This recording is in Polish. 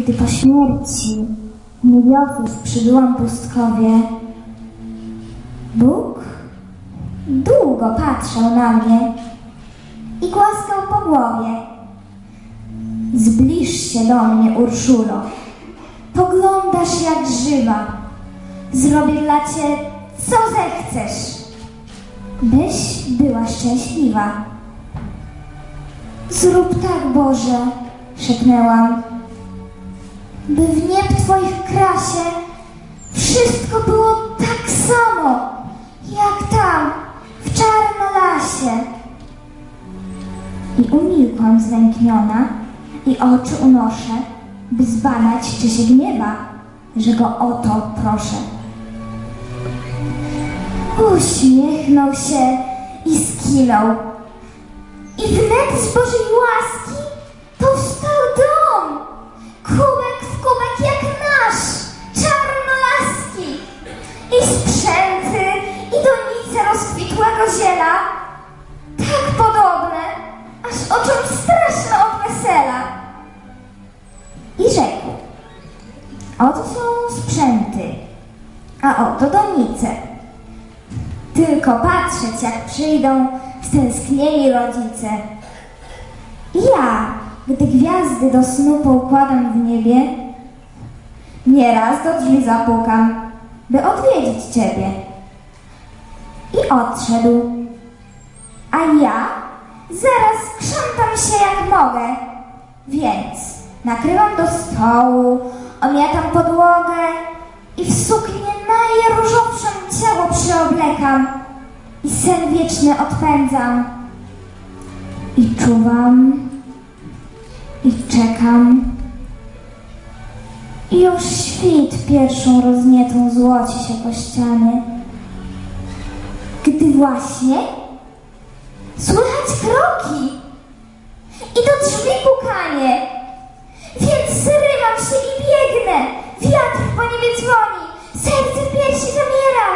po śmierci niebiosów przybyłam pustkowie, Bóg długo patrzał na mnie i głaskał po głowie. Zbliż się do mnie, Urszulo. Poglądasz jak żywa. Zrobię dla cię, co zechcesz, byś była szczęśliwa. Zrób tak, Boże, szepnęłam, by w nieb Twoich krasie wszystko było tak samo, jak tam, w czarnolasie. I umilkłam znękniona i oczy unoszę, by zbadać, czy się gniewa, że go o to proszę. Uśmiechnął się i skinął. I wnet z Bożej łaski oczom straszne od wesela. I rzekł, oto są sprzęty, a oto donice. Tylko patrzeć, jak przyjdą stęsknieni rodzice. I ja, gdy gwiazdy do snu poukładam w niebie, nieraz do drzwi zapukam, by odwiedzić Ciebie. I odszedł. A ja zaraz mogę, więc nakrywam do stołu, omiatam podłogę i w suknię najróżowszą ciało przyoblekam i sen wieczny odpędzam. I czuwam, i czekam. I już świt pierwszą roznietą złoci się po ściany. Gdy właśnie wiatr po niebie dzwoni, serce w piersi zamiera.